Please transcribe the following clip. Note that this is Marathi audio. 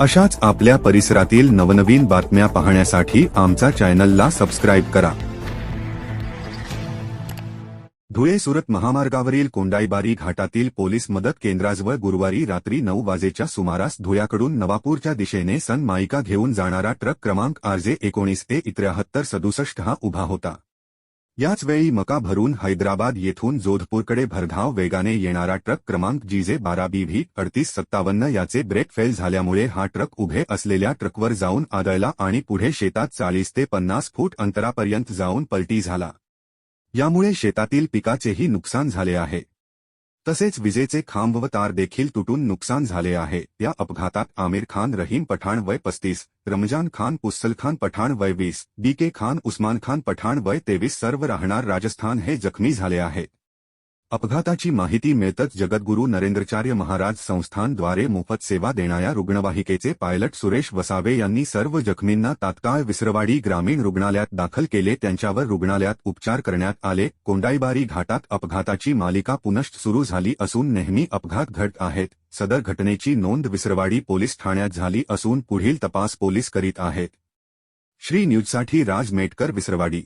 अशाच आपल्या परिसरातील नवनवीन बातम्या पाहण्यासाठी आमचा चॅनलला सबस्क्राईब करा. धुळे सुरत महामार्गावरील कोंडाईबारी घाटातील पोलीस मदत केंद्राजवळ गुरुवारी रात्री नऊ वाजेच्या सुमारास धुळ्याकडून नवापूरच्या दिशेने सन मायिका घेऊन जाणारा ट्रक क्रमांक आरजे एकोणीस ए त्र्याहत्तर सदुसष्ट हा उभा होता. याच वेळी मका भरून हैदराबाद येथून जोधपूरकडे भरधाव वेगाने येणारा ट्रक क्रमांक जीजे बारा बी व्ही अडतीस सत्तावन्न याचे ब्रेक फेल झाल्यामुळे हा ट्रक उभे असलेल्या ट्रकवर जाऊन आदळला आणि पुढे शेतात चाळीस ते पन्नास फूट अंतरापर्यंत जाऊन पलटी झाला. यामुळे शेतातील पिकाचेही नुकसान झाले आहे. तसेच विजेचे खांब व तार देखील तुटून नुकसान झाले आहे. या अपघातात आमिर खान रहीम पठाण वय पस्तीस रमजान खान पुस्सल खान पठाण वय वीस बी के खान उस्मान खान पठाण वय तेवीस सर्व राहणार राजस्थान हे जखमी झाले आहेत. अपघाताची माहिती मिळतच जगद्गुरू नरेंद्रचार्य महाराज संस्थानद्वारे मोफत सेवा देणाऱ्या रुग्णवाहिकेचे पायलट सुरेश वसावे यांनी सर्व जखमींना तात्काळ विसरवाडी ग्रामीण रुग्णालयात दाखल केले. त्यांच्यावर रुग्णालयात उपचार करण्यात आले. कोंडाईबारी घाटात अपघाताची मालिका पुनश्च सुरू झाली असून नेहमी अपघात घडत आहेत. सदर घटनेची नोंद विसरवाडी पोलीस ठाण्यात झाली असून पुढील तपास पोलीस करीत आहेत. श्री न्यूजसाठी राज मेटकर विसरवाडी.